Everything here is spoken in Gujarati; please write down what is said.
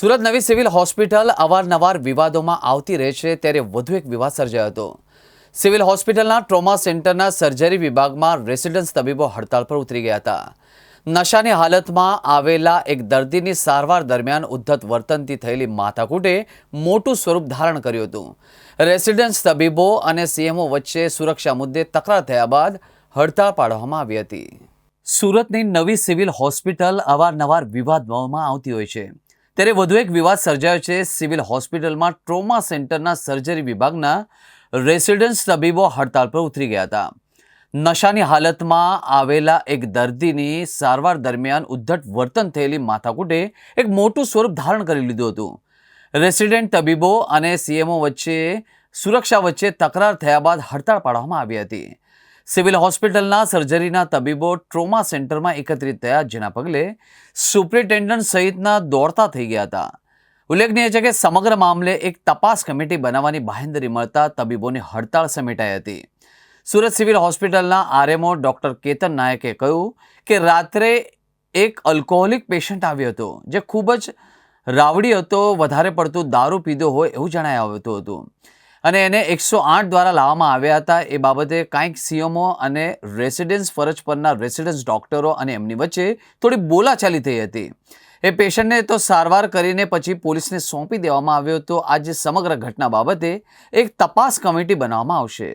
સુરત નવી સિવિલ હોસ્પિટલ અવારનવાર વિવાદોમાં આવતી રહે છે, ત્યારે વધુ એક વિવાદ સર્જાયો હતો. સિવિલ હોસ્પિટલના ટ્રોમા સેન્ટરના સર્જરી વિભાગમાં રેસિડન્સ તબીબો હડતાળ પર ઉતરી ગયા હતા. નશાની હાલતમાં આવેલા એક દર્દીની સારવાર દરમિયાન ઉદ્ધત વર્તનથી થયેલી માથાકૂટે મોટું સ્વરૂપ ધારણ કર્યું હતું. રેસિડન્સ તબીબો અને સીએમઓ વચ્ચે સુરક્ષા મુદ્દે તકરાર થયા બાદ હડતાળ પાડવામાં આવી હતી. સુરતની નવી સિવિલ હોસ્પિટલ અવારનવાર વિવાદમાં આવતી હોય છે. ત્યારે વધુ એક વિવાદ સર્જાયો છે. સિવિલ હોસ્પિટલમાં ટ્રોમા સેન્ટરના સર્જરી વિભાગના રેસિડન્સ તબીબો હડતાળ પર ઉતરી ગયા હતા. નશાની હાલતમાં આવેલા એક દર્દીની સારવાર દરમિયાન ઉદ્ધટ વર્તન થયેલી માથાકૂટે એક મોટું સ્વરૂપ ધારણ કરી લીધું હતું. રેસિડેન્ટ તબીબો અને સીએમઓ વચ્ચે સુરક્ષા વચ્ચે તકરાર થયા બાદ હડતાળ પાડવામાં આવી હતી. સિવિલ હોસ્પિટલના સર્જરીના તબીબો ટ્રોમા સેન્ટરમાં એકત્રિત થયા, જેના પગલે સુપ્રિન્ટેન્ડન્ટ સહિતના દોડતા થઈ ગયા હતા. ઉલ્લેખનીય છે કે સમગ્ર મામલે એક તપાસ કમિટી બનાવવાની બાહેંધરી મળતા તબીબોની હડતાળ સમેટાઈ હતી. સુરત સિવિલ હોસ્પિટલના આરએમઓ ડોક્ટર કેતન નાયકે કહ્યું કે રાત્રે એક અલ્કોહોલિક પેશન્ટ આવ્યો હતો, જે ખૂબ જ રાવડી હતો, વધારે પડતું દારૂ પીધો હોય એવું જણાય આવતું હતું. અને એને એકસો આઠ દ્વારા લાવવામાં આવ્યા હતા. એ બાબતે કાંઈક સીએમઓ અને રેસિડેન્સ ફરજ પરના રેસિડેન્સ ડોક્ટરો અને એમની વચ્ચે થોડી બોલાચાલી થઈ હતી. એ પેશન્ટને તો સારવાર કરીને પછી પોલીસને સોંપી દેવામાં આવ્યો હતો. આ જે સમગ્ર ઘટના બાબતે એક તપાસ કમિટી બનાવવામાં આવશે.